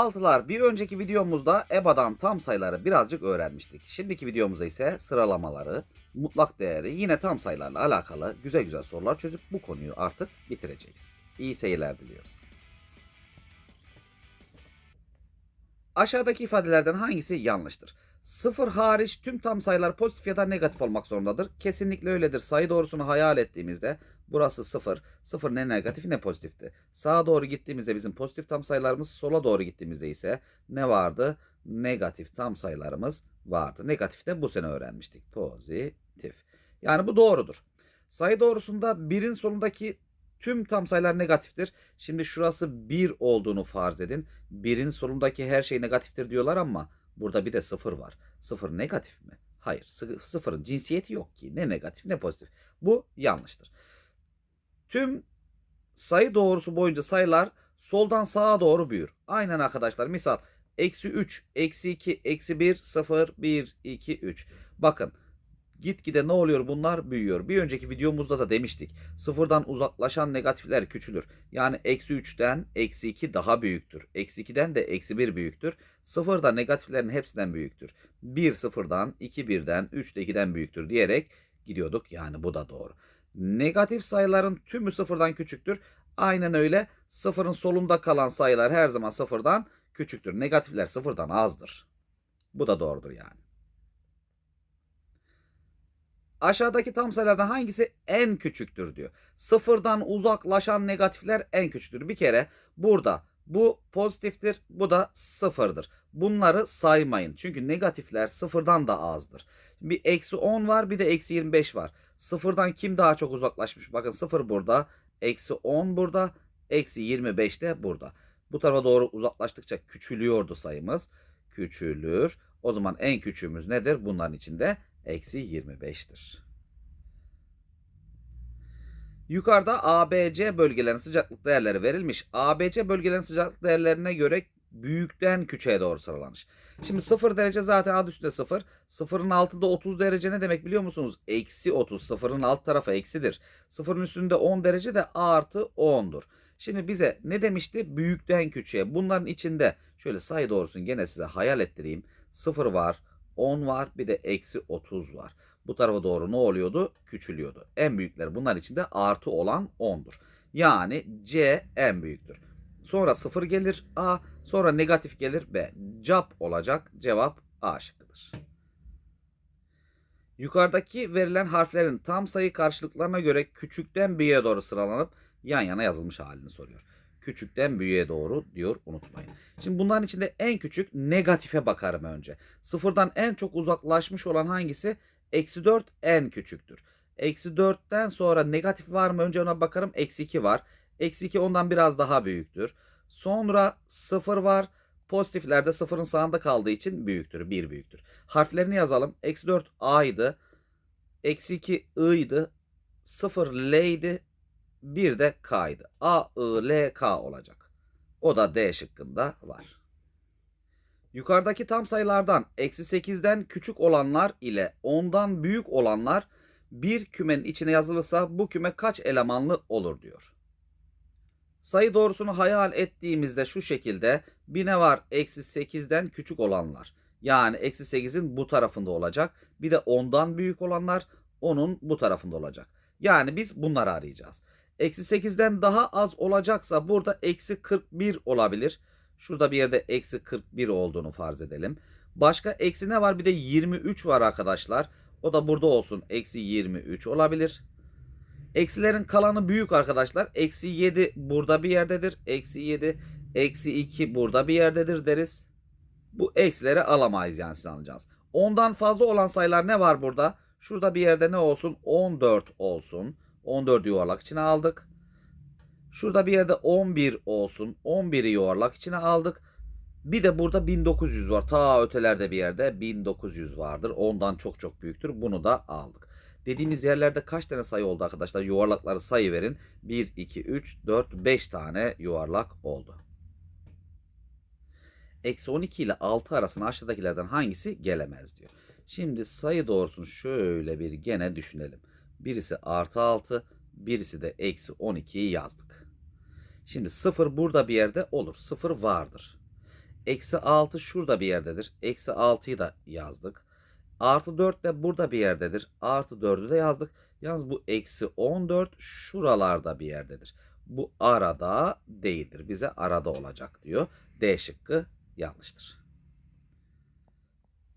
Altılar bir önceki videomuzda EBA'dan tam sayıları birazcık öğrenmiştik. Şimdiki videomuzda ise sıralamaları, mutlak değeri yine tam sayılarla alakalı güzel güzel sorular çözüp bu konuyu artık bitireceğiz. İyi seyirler diliyoruz. Aşağıdaki ifadelerden hangisi yanlıştır? Sıfır hariç tüm tam sayılar pozitif ya da negatif olmak zorundadır. Kesinlikle öyledir. Sayı doğrusunu hayal ettiğimizde burası sıfır. Sıfır ne negatif ne pozitifti. Sağa doğru gittiğimizde bizim pozitif tam sayılarımız, sola doğru gittiğimizde ise ne vardı? Negatif tam sayılarımız vardı. Negatif de bu sene öğrenmiştik. Pozitif. Yani bu doğrudur. Sayı doğrusunda birin sonundaki tüm tam sayılar negatiftir. Şimdi şurası 1 olduğunu farz edin. Birin sonundaki her şey negatiftir diyorlar ama burada bir de sıfır var. Sıfır negatif mi? Hayır. sı- Sıfırın cinsiyeti yok ki. Ne negatif ne pozitif. Bu yanlıştır. Tüm sayı doğrusu boyunca sayılar soldan sağa doğru büyür. Aynen arkadaşlar. Misal eksi 3, eksi 2, eksi 1, 0, 1, 2, 3. Bakın gitgide ne oluyor bunlar büyüyor. Bir önceki videomuzda da demiştik. Sıfırdan uzaklaşan negatifler küçülür. Yani eksi 3'ten eksi 2 daha büyüktür. Eksi 2'den de eksi 1 büyüktür. Sıfır da negatiflerin hepsinden büyüktür. 1 sıfırdan, 2 birden, 3 de 2'den büyüktür diyerek gidiyorduk. Yani bu da doğru. Negatif sayıların tümü sıfırdan küçüktür. Aynen öyle sıfırın solunda kalan sayılar her zaman sıfırdan küçüktür. Negatifler sıfırdan azdır. Bu da doğrudur yani. Aşağıdaki tam sayılardan hangisi en küçüktür diyor. Sıfırdan uzaklaşan negatifler en küçüktür. Bir kere burada bu pozitiftir, bu da sıfırdır. Bunları saymayın. Çünkü negatifler sıfırdan da azdır. Bir eksi 10 var bir de eksi 25 var. Sıfırdan kim daha çok uzaklaşmış? Bakın sıfır burada, eksi 10 burada, eksi 25 de burada. Bu tarafa doğru uzaklaştıkça küçülüyordu sayımız. Küçülür. O zaman en küçüğümüz nedir? Bunların içinde eksi 25'tir. Yukarıda ABC bölgelerin sıcaklık değerleri verilmiş. ABC bölgelerin sıcaklık değerlerine göre büyükten küçüğe doğru sıralanmış. Şimdi 0 derece zaten adı üstünde 0. Sıfırın altında 30 derece ne demek biliyor musunuz? Eksi 30. Sıfırın alt tarafı eksidir. Sıfırın üstünde 10 derece de A artı 10'dur. Şimdi bize ne demişti? Büyükten küçüğe. Bunların içinde şöyle sayı doğrusunu gene size hayal ettireyim. 0 var, 10 var bir de eksi 30 var. Bu tarafa doğru ne oluyordu? Küçülüyordu. En büyükler bunlar içinde artı olan 10'dur. Yani C en büyüktür. Sonra 0 gelir A, sonra negatif gelir B. Cap olacak. Cevap A şıkkıdır. Yukarıdaki verilen harflerin tam sayı karşılıklarına göre küçükten büyüğe doğru sıralanıp yan yana yazılmış halini soruyor. Küçükten büyüğe doğru diyor unutmayın. Şimdi bunların içinde en küçük negatife bakarım önce. Sıfırdan en çok uzaklaşmış olan hangisi? Eksi 4 en küçüktür. Eksi 4'ten sonra negatif var mı? Önce ona bakarım. Eksi 2 var. Eksi 2 ondan biraz daha büyüktür. Sonra 0 var. Pozitiflerde sıfırın sağında kaldığı için büyüktür. 1 büyüktür. Harflerini yazalım. Eksi 4 A'ydı. Eksi 2 I'ydı. 0 L'ydi. 1 de K'ydı. A, I, L, K olacak. O da D şıkkında var. Yukarıdaki tam sayılardan eksi 8'den küçük olanlar ile 10'dan büyük olanlar bir kümenin içine yazılırsa bu küme kaç elemanlı olur diyor. Sayı doğrusunu hayal ettiğimizde şu şekilde bir ne var eksi 8'den küçük olanlar. Yani eksi 8'in bu tarafında olacak. Bir de 10'dan büyük olanlar onun bu tarafında olacak. Yani biz bunları arayacağız. Eksi 8'den daha az olacaksa burada eksi 41 olabilir. Şurada bir yerde eksi 41 olduğunu farz edelim. Başka eksi ne var? Bir de 23 var arkadaşlar. O da burada olsun. Eksi 23 olabilir. Eksilerin kalanı büyük arkadaşlar. Eksi 7 burada bir yerdedir. Eksi 7. Eksi 2 burada bir yerdedir deriz. Bu eksileri alamayız yani siz alacağız. 10'dan fazla olan sayılar ne var burada? Şurada bir yerde ne olsun? 14 olsun. 14 yuvarlak içine aldık. Şurada bir yerde 11 olsun. 11'i yuvarlak içine aldık. Bir de burada 1900 var. Ta ötelerde bir yerde 1900 vardır. Ondan çok çok büyüktür. Bunu da aldık. Dediğimiz yerlerde kaç tane sayı oldu arkadaşlar? Yuvarlakları sayı verin. 1, 2, 3, 4, 5 tane yuvarlak oldu. Eksi 12 ile 6 arasında aşağıdakilerden hangisi gelemez diyor. Şimdi sayı doğrusunu şöyle bir gene düşünelim. Birisi artı 6, birisi de eksi 12'yi yazdık. Şimdi 0 burada bir yerde olur. 0 vardır. Eksi 6 şurada bir yerdedir. Eksi 6'yı da yazdık. Artı 4 de burada bir yerdedir. Artı 4'ü de yazdık. Yalnız bu eksi 14 şuralarda bir yerdedir. Bu arada değildir. Bize arada olacak diyor. D şıkkı yanlıştır.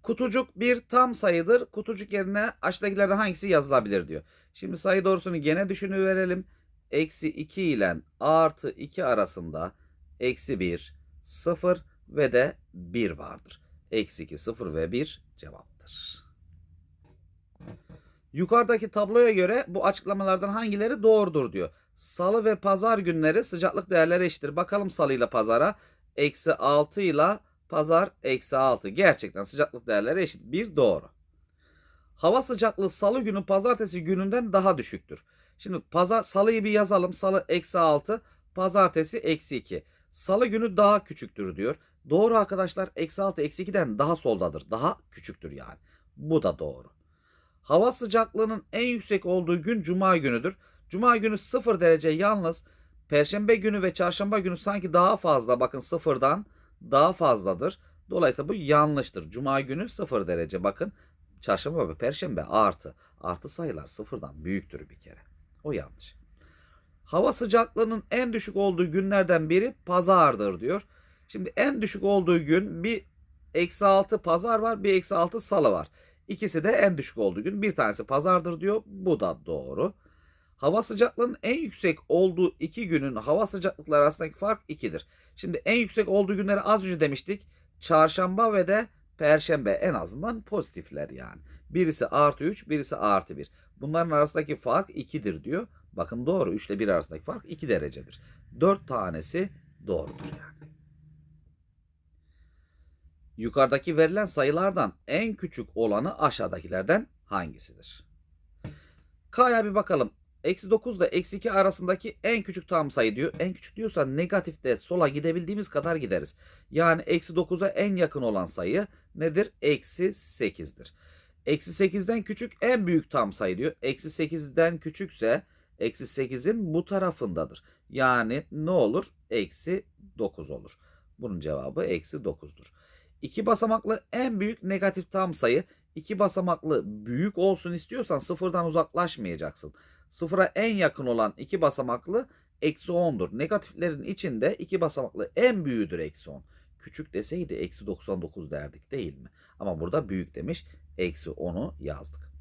Kutucuk bir tam sayıdır. Kutucuk yerine aşağıdakilerden hangisi yazılabilir diyor. Şimdi sayı doğrusunu gene düşünüverelim. Eksi 2 ile artı 2 arasında eksi 1, 0 ve de 1 vardır. Eksi 2, 0 ve 1 cevaptır. Yukarıdaki tabloya göre bu açıklamalardan hangileri doğrudur diyor. Salı ve pazar günleri sıcaklık değerleri eşittir. Bakalım salı ile pazara. Eksi 6 ile pazar eksi 6. Gerçekten sıcaklık değerleri eşit. Bir doğru. Hava sıcaklığı salı günü pazartesi gününden daha düşüktür. Şimdi pazar, salıyı bir yazalım. Salı eksi 6, pazartesi eksi 2. Salı günü daha küçüktür diyor. Doğru arkadaşlar eksi 6 eksi 2'den daha soldadır. Daha küçüktür yani. Bu da doğru. Hava sıcaklığının en yüksek olduğu gün cuma günüdür. Cuma günü 0 derece yalnız perşembe günü ve çarşamba günü sanki daha fazla bakın sıfırdan daha fazladır. Dolayısıyla bu yanlıştır. Cuma günü 0 derece bakın. Çarşamba ve perşembe artı. Artı sayılar sıfırdan büyüktür bir kere. O yanlış. Hava sıcaklığının en düşük olduğu günlerden biri pazardır diyor. Şimdi en düşük olduğu gün bir eksi 6 pazar var bir eksi 6 salı var. İkisi de en düşük olduğu gün. Bir tanesi pazardır diyor. Bu da doğru. Hava sıcaklığının en yüksek olduğu iki günün hava sıcaklıkları arasındaki fark 2'dir. Şimdi en yüksek olduğu günleri az önce demiştik. Çarşamba ve de perşembe en azından pozitifler yani. Birisi artı 3, birisi artı 1. Bunların arasındaki fark 2'dir diyor. Bakın doğru 3 ile 1 arasındaki fark 2 derecedir. 4 tanesi doğrudur yani. Yukarıdaki verilen sayılardan en küçük olanı aşağıdakilerden hangisidir? K'ya bir bakalım. Eksi 9 ile eksi 2 arasındaki en küçük tam sayı diyor. En küçük diyorsa negatifte sola gidebildiğimiz kadar gideriz. Yani eksi 9'a en yakın olan sayı nedir? Eksi 8'dir. Eksi 8'den küçük en büyük tam sayı diyor. Eksi 8'den küçükse eksi 8'in bu tarafındadır. Yani ne olur? Eksi 9 olur. Bunun cevabı eksi 9'dur. İki basamaklı en büyük negatif tam sayı. İki basamaklı büyük olsun istiyorsan sıfırdan uzaklaşmayacaksın. Sıfıra en yakın olan iki basamaklı eksi 10'dur. Negatiflerin içinde iki basamaklı en büyüğüdür eksi 10. Küçük deseydi eksi 99 derdik değil mi? Ama burada büyük demiş. Eksi 10'u yazdık.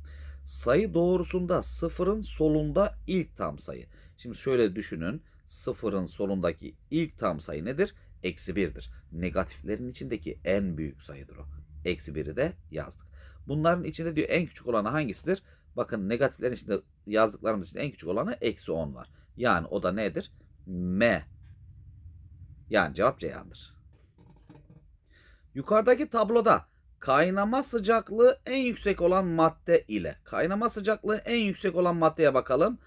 Sayı doğrusunda sıfırın solunda ilk tam sayı. Şimdi şöyle düşünün. Sıfırın solundaki ilk tam sayı nedir? Eksi 1'dir. Negatiflerin içindeki en büyük sayıdır o. Eksi 1'i de yazdık. Bunların içinde diyor en küçük olanı hangisidir? Bakın negatiflerin içinde yazdıklarımız için en küçük olanı eksi 10 var. Yani o da nedir? M. Yani cevap Ceyhan'dır. Yukarıdaki tabloda kaynama sıcaklığı en yüksek olan madde ile kaynama sıcaklığı en yüksek olan maddeye bakalım.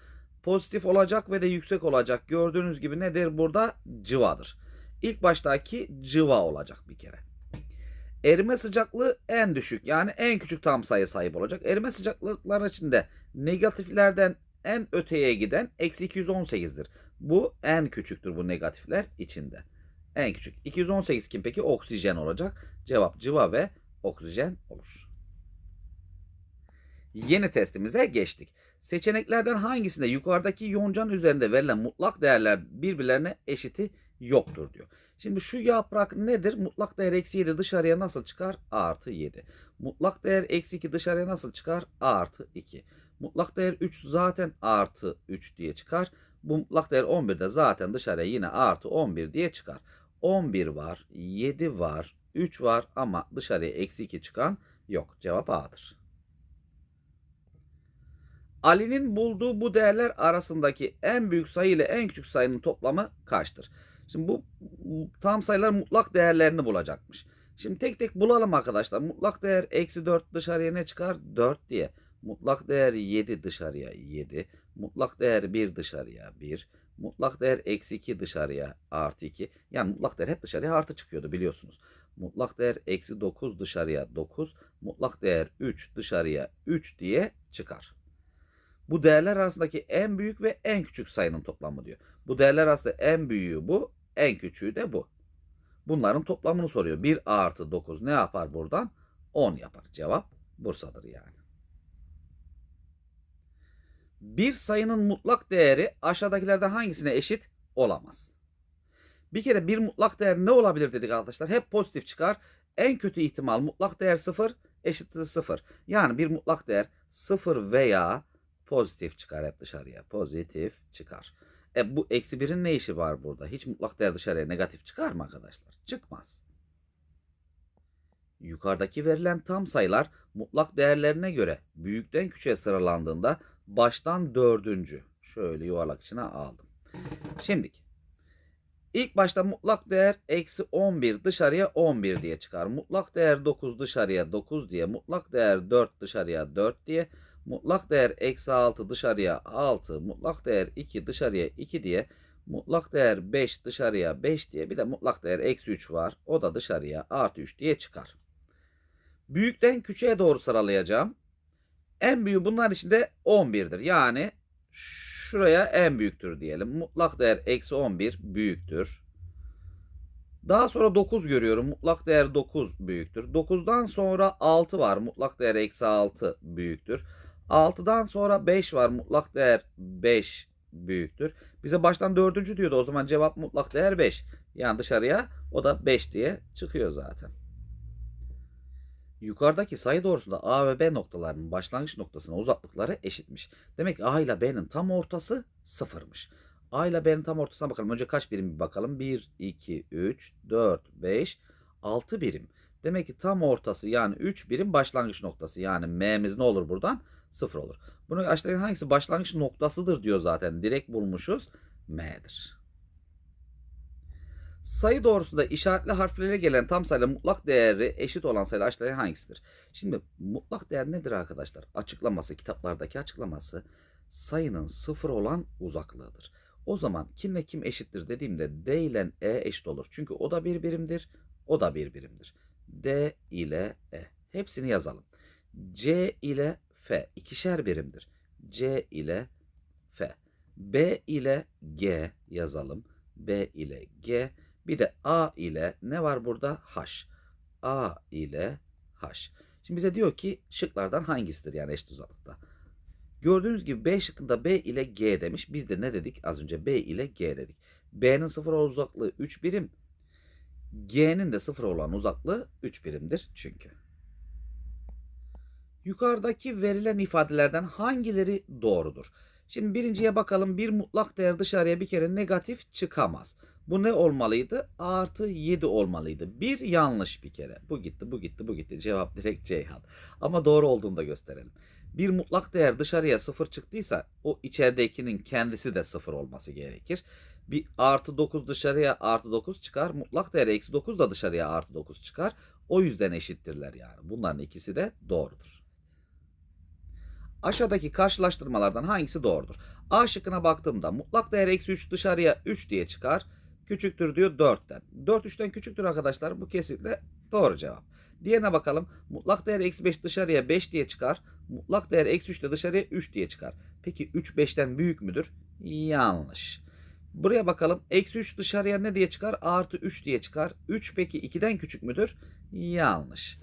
Pozitif olacak ve de yüksek olacak. Gördüğünüz gibi nedir? Burada cıvadır. İlk baştaki cıva olacak bir kere. Erime sıcaklığı en düşük yani en küçük tam sayı sahip olacak. Erime sıcaklıklar içinde negatiflerden en öteye giden eksi 218'dir. Bu en küçüktür bu negatifler içinde. En küçük. 218 kim peki? Oksijen olacak. Cevap cıva ve oksijen olur. Yeni testimize geçtik. Seçeneklerden hangisinde yukarıdaki yoncanın üzerinde verilen mutlak değerler birbirlerine eşiti yoktur diyor. Şimdi şu yaprak nedir? Mutlak değer eksi 7 dışarıya nasıl çıkar? A artı 7. Mutlak değer eksi 2 dışarıya nasıl çıkar? A artı 2. Mutlak değer 3 zaten artı 3 diye çıkar. Bu mutlak değer 11 de zaten dışarıya yine artı 11 diye çıkar. 11 var, 7 var, 3 var ama dışarıya eksi 2 çıkan yok. Cevap A'dır. Ali'nin bulduğu bu değerler arasındaki en büyük sayı ile en küçük sayının toplamı kaçtır? Şimdi bu tam sayılar mutlak değerlerini bulacakmış. Şimdi tek tek bulalım arkadaşlar. Mutlak değer eksi 4 dışarıya ne çıkar? 4 diye. Mutlak değer 7 dışarıya 7. Mutlak değer 1 dışarıya 1. Mutlak değer eksi 2 dışarıya artı 2. Yani mutlak değer hep dışarıya artı çıkıyordu biliyorsunuz. Mutlak değer eksi 9 dışarıya 9. Mutlak değer 3 dışarıya 3 diye çıkar. Bu değerler arasındaki en büyük ve en küçük sayının toplamı diyor. Bu değerler arasında en büyüğü bu, en küçüğü de bu. Bunların toplamını soruyor. 1 artı 9 ne yapar buradan? 10 yapar. Cevap Bursa'dır yani. Bir sayının mutlak değeri aşağıdakilerden hangisine eşit olamaz? Bir kere bir mutlak değer ne olabilir dedik arkadaşlar. Hep pozitif çıkar. En kötü ihtimal mutlak değer 0 eşittir 0. Yani bir mutlak değer 0 veya pozitif çıkar hep dışarıya. Pozitif çıkar. E bu eksi 1'in ne işi var burada? Hiç mutlak değer dışarıya negatif çıkar mı arkadaşlar? Çıkmaz. Yukarıdaki verilen tam sayılar mutlak değerlerine göre büyükten küçüğe sıralandığında baştan dördüncü. Şöyle yuvarlak içine aldım. Şimdi ilk başta mutlak değer eksi 11 dışarıya 11 diye çıkar. Mutlak değer 9 dışarıya 9 diye. Mutlak değer 4 dışarıya 4 diye. Mutlak değer eksi 6 dışarıya 6. Mutlak değer 2 dışarıya 2 diye. Mutlak değer 5 dışarıya 5 diye. Bir de mutlak değer eksi 3 var. O da dışarıya artı 3 diye çıkar. Büyükten küçüğe doğru sıralayacağım. En büyüğü bunlar içinde 11'dir. Yani şuraya en büyüktür diyelim. Mutlak değer eksi 11 büyüktür. Daha sonra 9 görüyorum. Mutlak değer 9 büyüktür. 9'dan sonra 6 var. Mutlak değer eksi 6 büyüktür. 6'dan sonra 5 var. Mutlak değer 5 büyüktür. Bize baştan 4. diyordu. O zaman cevap mutlak değer 5. Yani dışarıya o da 5 diye çıkıyor zaten. Yukarıdaki sayı doğrusunda A ve B noktalarının başlangıç noktasına uzaklıkları eşitmiş. Demek ki A ile B'nin tam ortası sıfırmış. A ile B'nin tam ortasına bakalım. Önce kaç birim bir bakalım. 1, 2, 3, 4, 5, 6 birim. Demek ki tam ortası yani 3 birim başlangıç noktası. Yani M'miz ne olur buradan? 0 olur. Bunu aşağıdaki hangisi başlangıç noktasıdır diyor zaten. Direkt bulmuşuz. M'dir. Sayı doğrusunda işaretli harflere gelen tam sayıyla mutlak değeri eşit olan sayı aşağıdaki hangisidir? Şimdi mutlak değer nedir arkadaşlar? Açıklaması, kitaplardaki açıklaması sayının sıfır olan uzaklığıdır. O zaman kimle kim eşittir dediğimde D ile E eşit olur. Çünkü o da bir birimdir, o da bir birimdir. D ile E. Hepsini yazalım. C ile F ikişer birimdir. C ile F. B ile G yazalım. B ile G. Bir de A ile ne var burada? H. A ile H. Şimdi bize diyor ki şıklardan hangisidir yani eşit uzaklıkta. Gördüğünüz gibi B şıkkında B ile G demiş. Biz de ne dedik? Az önce B ile G dedik. B'nin sıfır olan uzaklığı 3 birim. G'nin de sıfır olan uzaklığı 3 birimdir çünkü. Yukarıdaki verilen ifadelerden hangileri doğrudur? Şimdi birinciye bakalım. Bir mutlak değer dışarıya bir kere negatif çıkamaz. Bu ne olmalıydı? Artı 7 olmalıydı. Bir yanlış bir kere. Bu gitti, bu gitti, bu gitti. Cevap direkt Ceyhan. Ama doğru olduğunu da gösterelim. Bir mutlak değer dışarıya 0 çıktıysa o içeridekinin kendisi de 0 olması gerekir. Bir artı 9 dışarıya artı 9 çıkar. Mutlak değer eksi 9 da dışarıya artı 9 çıkar. O yüzden eşittirler yani. Bunların ikisi de doğrudur. Aşağıdaki karşılaştırmalardan hangisi doğrudur? A şıkkına baktığımda mutlak değer eksi 3 dışarıya 3 diye çıkar. Küçüktür diyor 4'ten. 4 3'ten küçüktür arkadaşlar. Bu kesinlikle doğru cevap. Diğerine bakalım. Mutlak değer eksi 5 dışarıya 5 diye çıkar. Mutlak değer eksi 3 de dışarıya 3 diye çıkar. Peki 3 5'ten büyük müdür? Yanlış. Buraya bakalım. Eksi 3 dışarıya ne diye çıkar? Artı 3 diye çıkar. 3 peki 2'den küçük müdür? Yanlış.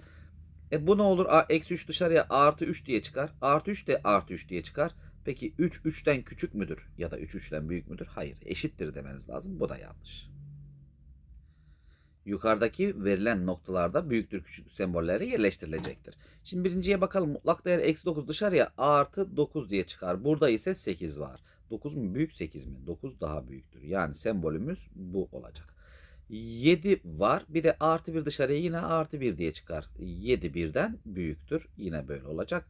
E bu ne olur? Eksi 3 dışarıya artı 3 diye çıkar. Artı 3 de artı 3 diye çıkar. Peki 3 3'ten küçük müdür? Ya da 3 3'ten büyük müdür? Hayır. Eşittir demeniz lazım. Bu da yanlış. Yukarıdaki verilen noktalarda büyüktür küçüktür sembolleri yerleştirilecektir. Şimdi birinciye bakalım. Mutlak değer eksi 9 dışarıya artı 9 diye çıkar. Burada ise 8 var. 9 mu büyük 8 mi? 9 daha büyüktür. Yani sembolümüz bu olacak. 7 var. Bir de artı 1 dışarıya yine artı 1 diye çıkar. 7 birden büyüktür. Yine böyle olacak.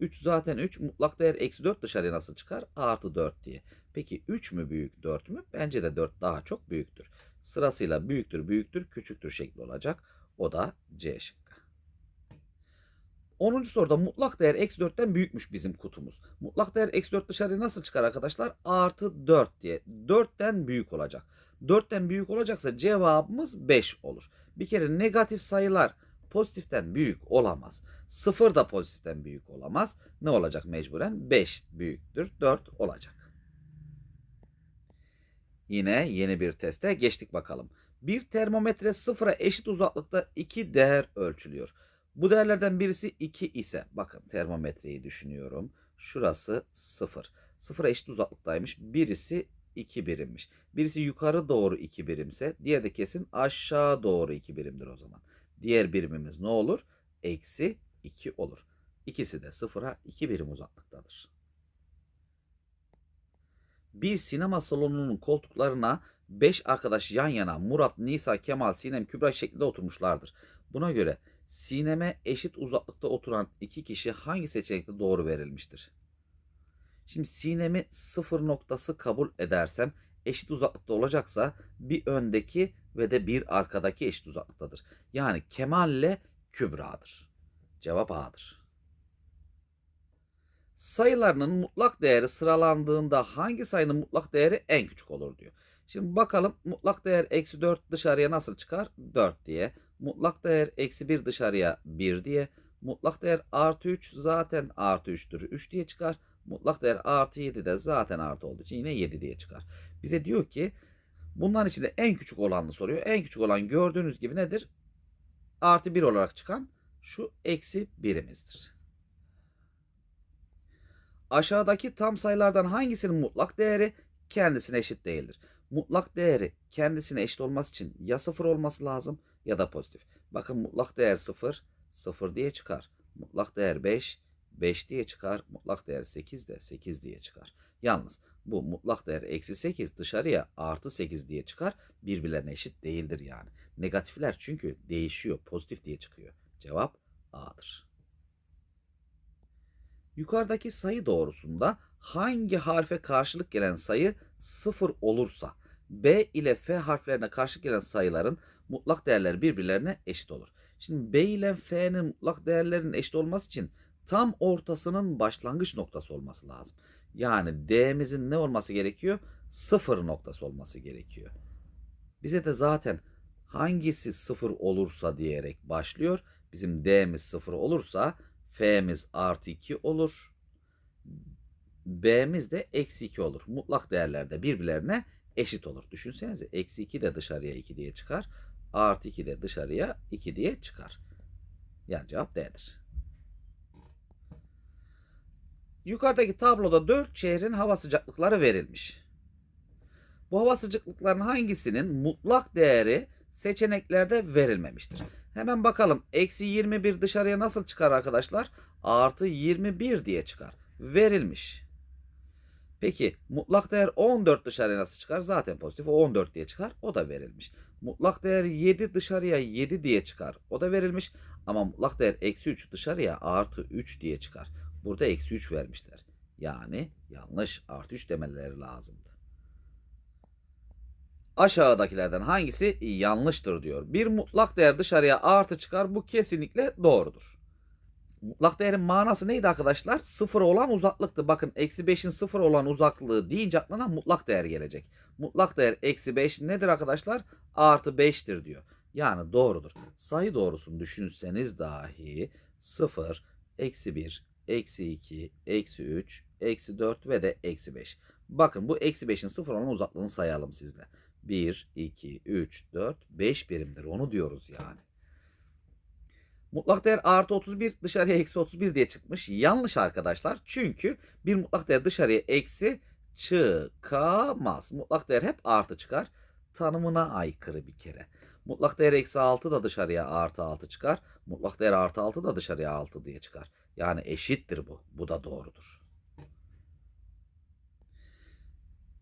3 zaten 3. Mutlak değer eksi 4 dışarıya nasıl çıkar? Artı 4 diye. Peki 3 mü büyük 4 mü? Bence de 4 daha çok büyüktür. Sırasıyla büyüktür, büyüktür, küçüktür şekli olacak. O da C şıkkı. 10. soruda mutlak değer eksi 4'ten büyükmüş bizim kutumuz. Mutlak değer eksi 4 dışarıya nasıl çıkar arkadaşlar? Artı 4 diye. 4'ten büyük olacak. 4'ten büyük olacaksa cevabımız 5 olur. Bir kere negatif sayılar pozitiften büyük olamaz. 0 da pozitiften büyük olamaz. Ne olacak mecburen? 5 büyüktür. 4 olacak. Yine yeni bir teste geçtik bakalım. Bir termometre sıfıra eşit uzaklıkta iki değer ölçülüyor. Bu değerlerden birisi 2 ise bakın termometreyi düşünüyorum. Şurası 0. Sıfıra eşit uzaklıktaymış. Birisi 2 birimmiş. Birisi yukarı doğru 2 birimse diğer de kesin aşağı doğru 2 birimdir o zaman. Diğer birimimiz ne olur? Eksi 2 olur. İkisi de sıfıra 2 birim uzaklıktadır. Bir sinema salonunun koltuklarına 5 arkadaş yan yana Murat, Nisa, Kemal, Sinem, Kübra şeklinde oturmuşlardır. Buna göre Sinem'e eşit uzaklıkta oturan iki kişi hangi seçenekte doğru verilmiştir? Şimdi Sinem'i sıfır noktası kabul edersem eşit uzaklıkta olacaksa bir öndeki ve de bir arkadaki eşit uzaklıktadır. Yani Kemal ile Kübra'dır. Cevap A'dır. Sayılarının mutlak değeri sıralandığında hangi sayının mutlak değeri en küçük olur diyor. Şimdi bakalım mutlak değer eksi 4 dışarıya nasıl çıkar? 4 diye. Mutlak değer eksi 1 dışarıya 1 diye. Mutlak değer artı 3 zaten artı 3'tür. 3 diye çıkar. Mutlak değer artı 7 de zaten artı olduğu için yine 7 diye çıkar. Bize diyor ki bunların içinde en küçük olanını soruyor. En küçük olan gördüğünüz gibi nedir? Artı 1 olarak çıkan şu eksi 1'imizdir. Aşağıdaki tam sayılardan hangisinin mutlak değeri kendisine eşit değildir? Mutlak değeri kendisine eşit olması için ya sıfır olması lazım ya da pozitif. Bakın mutlak değer 0, 0 diye çıkar. Mutlak değer 5, 5 diye çıkar. Mutlak değer 8 de 8 diye çıkar. Yalnız bu mutlak değer eksi 8 dışarıya artı 8 diye çıkar. Birbirlerine eşit değildir yani. Negatifler çünkü değişiyor. Pozitif diye çıkıyor. Cevap A'dır. Yukarıdaki sayı doğrusunda hangi harfe karşılık gelen sayı 0 olursa B ile F harflerine karşılık gelen sayıların mutlak değerleri birbirlerine eşit olur. Şimdi B ile F'nin mutlak değerlerinin eşit olması için tam ortasının başlangıç noktası olması lazım. Yani D'mizin ne olması gerekiyor? Sıfır noktası olması gerekiyor. Bize de zaten hangisi sıfır olursa diyerek başlıyor. Bizim D'miz sıfır olursa F'miz artı 2 olur. B'miz de eksi 2 olur. Mutlak değerlerde birbirlerine eşit olur. Düşünsenize eksi 2 de dışarıya 2 diye çıkar. Artı 2 de dışarıya 2 diye çıkar. Yani cevap D'dir. Yukarıdaki tabloda 4 şehrin hava sıcaklıkları verilmiş. Bu hava sıcaklıklarının hangisinin mutlak değeri seçeneklerde verilmemiştir? Hemen bakalım. Eksi 21 dışarıya nasıl çıkar arkadaşlar? Artı 21 diye çıkar. Verilmiş. Peki mutlak değer 14 dışarıya nasıl çıkar? Zaten pozitif. O 14 diye çıkar. O da verilmiş. Mutlak değer 7 dışarıya 7 diye çıkar. O da verilmiş. Ama mutlak değer eksi 3 dışarıya artı 3 diye çıkar. Burada eksi 3 vermişler. Yani yanlış artı 3 demeleri lazımdı. Aşağıdakilerden hangisi yanlıştır diyor. Bir mutlak değer dışarıya artı çıkar. Bu kesinlikle doğrudur. Mutlak değerin manası neydi arkadaşlar? Sıfır olan uzaklıktı. Bakın eksi 5'in sıfır olan uzaklığı deyince aklına mutlak değer gelecek. Mutlak değer eksi 5 nedir arkadaşlar? Artı 5'tir diyor. Yani doğrudur. Sayı doğrusunu düşünseniz dahi 0, eksi 1, eksi 2, eksi 3, eksi 4 ve de eksi 5. Bakın bu eksi 5'in sıfır olan uzaklığını sayalım sizle. 1, 2, 3, 4, 5 birimdir. Onu diyoruz yani. Mutlak değer artı 31 dışarıya eksi 31 diye çıkmış. Yanlış arkadaşlar. Çünkü bir mutlak değer dışarıya eksi çıkamaz. Mutlak değer hep artı çıkar. Tanımına aykırı bir kere. Mutlak değer eksi 6 da dışarıya artı 6 çıkar. Mutlak değer artı 6 da dışarıya 6 diye çıkar. Yani eşittir bu. Bu da doğrudur.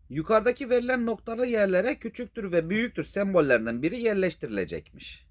Yukarıdaki verilen noktalı yerlere küçüktür ve büyüktür sembollerinden biri yerleştirilecekmiş.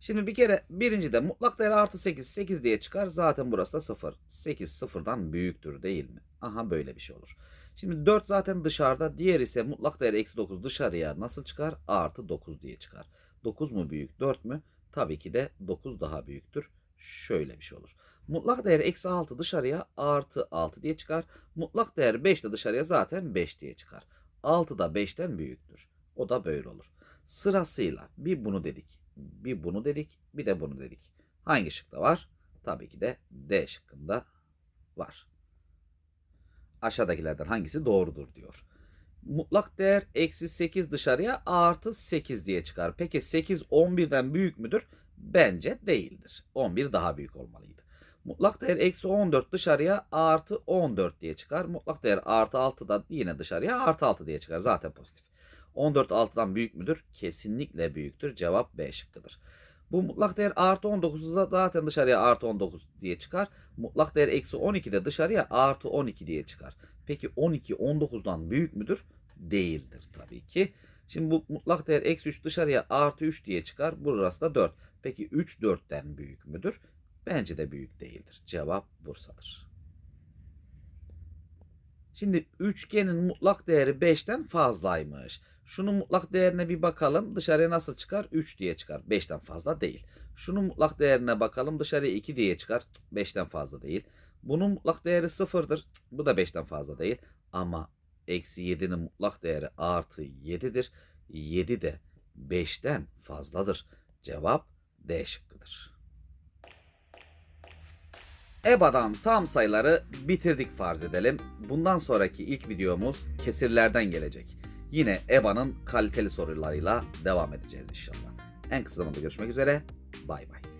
Şimdi bir kere birinci de mutlak değer artı 8, 8 diye çıkar. Zaten burası da 0. 8 sıfırdan büyüktür değil mi? Aha böyle bir şey olur. Şimdi 4 zaten dışarıda. Diğer ise mutlak değer eksi 9 dışarıya nasıl çıkar? Artı 9 diye çıkar. 9 mu büyük 4 mü? Tabii ki de 9 daha büyüktür. Şöyle bir şey olur. Mutlak değer eksi 6 dışarıya artı 6 diye çıkar. Mutlak değer 5 de dışarıya zaten 5 diye çıkar. 6 da 5'ten büyüktür. O da böyle olur. Sırasıyla bir bunu dedik, bir bunu dedik, bir de bunu dedik. Hangi şıkta var? Tabii ki de D şıkkında var. Aşağıdakilerden hangisi doğrudur diyor. Mutlak değer eksi 8 dışarıya artı 8 diye çıkar. Peki 8 11'den büyük müdür? Bence değildir. 11 daha büyük olmalıydı. Mutlak değer eksi 14 dışarıya artı 14 diye çıkar. Mutlak değer artı 6 da yine dışarıya artı 6 diye çıkar. Zaten pozitif. 14 6'dan büyük müdür? Kesinlikle büyüktür. Cevap B şıkkıdır. Bu mutlak değer artı 19 da zaten dışarıya artı 19 diye çıkar. Mutlak değer eksi 12 de dışarıya artı 12 diye çıkar. Peki 12 19'dan büyük müdür? Değildir tabii ki. Şimdi bu mutlak değer eksi 3 dışarıya artı 3 diye çıkar. Burası da 4. Peki 3 4'ten büyük müdür? Bence de büyük değildir. Cevap Bursa'dır. Şimdi üçgenin mutlak değeri 5'ten fazlaymış. Şunun mutlak değerine bir bakalım. Dışarıya nasıl çıkar? 3 diye çıkar. 5'ten fazla değil. Şunun mutlak değerine bakalım. Dışarıya 2 diye çıkar. Cık, 5'ten fazla değil. Bunun mutlak değeri 0'dır. Cık, Bu da 5'ten fazla değil. Ama eksi 7'nin mutlak değeri artı 7'dir. 7 de 5'ten fazladır. Cevap D şıkkıdır. EBA'dan tam sayıları bitirdik farz edelim. Bundan sonraki ilk videomuz kesirlerden gelecek. Yine EBA'nın kaliteli sorularıyla devam edeceğiz inşallah. En kısa zamanda görüşmek üzere. Bay bay.